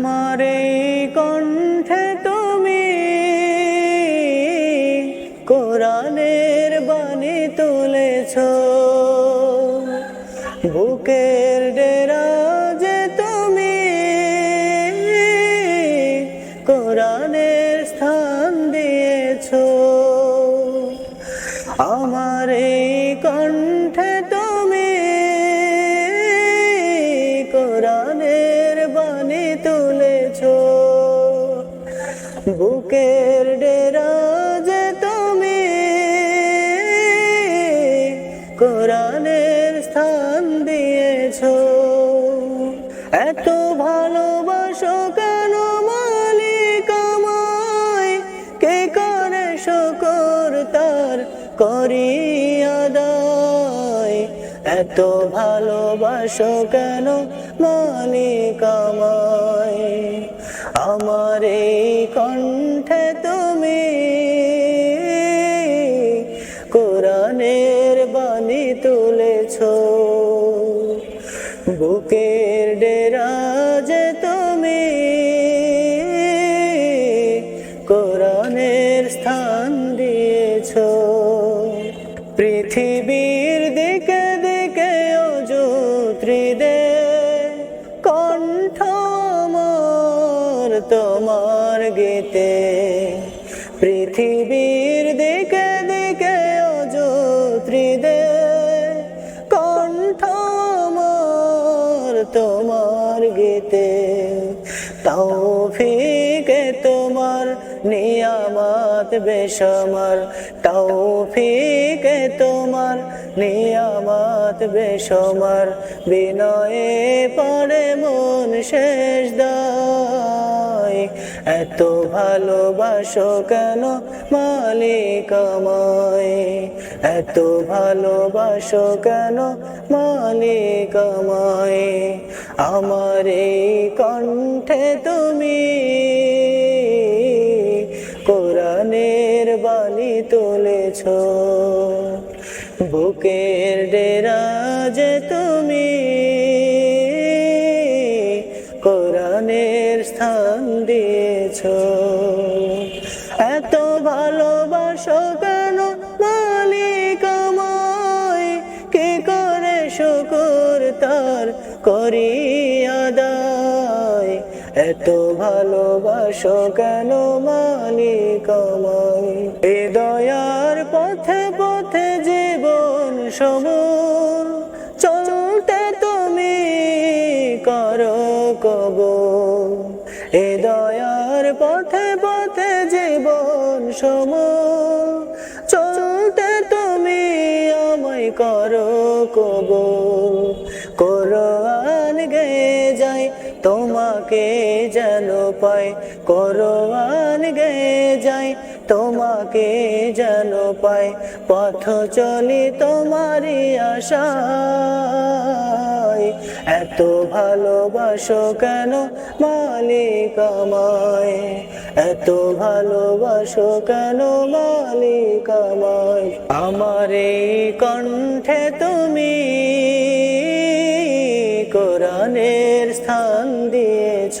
আমার কণ্ঠে তুমি কোরআনের বাণী তুলেছ। বুকের ডেরা যে তুমি কোরআনের স্থান বুকের ডেরা যে তুমি কোরআনের স্থান দিয়েছ। এত ভালোবাসো কেন মালিক কে করে শকর তার করি আদায়? এত ভালোবাসো কেন মালিক আমায়? আমার তুলেছ বুকের ডেরা যে তুমি কোরআনের স্থান দিয়েছ, পৃথিবীর দিকে দিকে অযুত্রী দে কণ্ঠ তোমার গীতে, পৃথিবীর দিকে তৌফিকে নিয়ামত বেশমার, তৌফিকে তোমার। নিয়ামত বেশমার, বিনয়ে পড়ে মন শেষ দায়। এত ভালোবাসো কেন মালিক আমায়? এত ভালোবাসো কেন মালিক আমায়? আমার এই কণ্ঠে তুমি কোরআনের বাণী তুলেছ। বুকের ডেরা যে তুমি কোরআনের স্থান দিয়েছ। এত এত ভালোবাসো কেন মালিক আমায় এ দয়ার পথে পথে জীবন সমুর চলতে তুমি করো কবর এ দয়ার পথে পথে জীবন সমুর চলতে তুমি আমায় করো কবর পাই কোরআন গে যাই তোমাকে যেন পাই পথ চলি তোমারই আশায়। এত ভালোবাসো কেন মালিক আমায়? এত ভালোবাসো কেন মালিক আমায়? আমার এই কণ্ঠে তুমি কোরআনের স্থান দিয়েছ।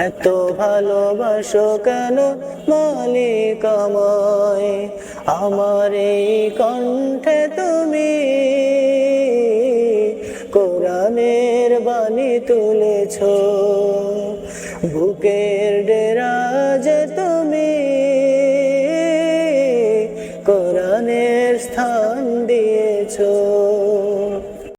এত ভালোবাসো কেন মালিক আমার এই কণ্ঠে তুমি কোরআনের বাণী তুলেছ বুকের তুমি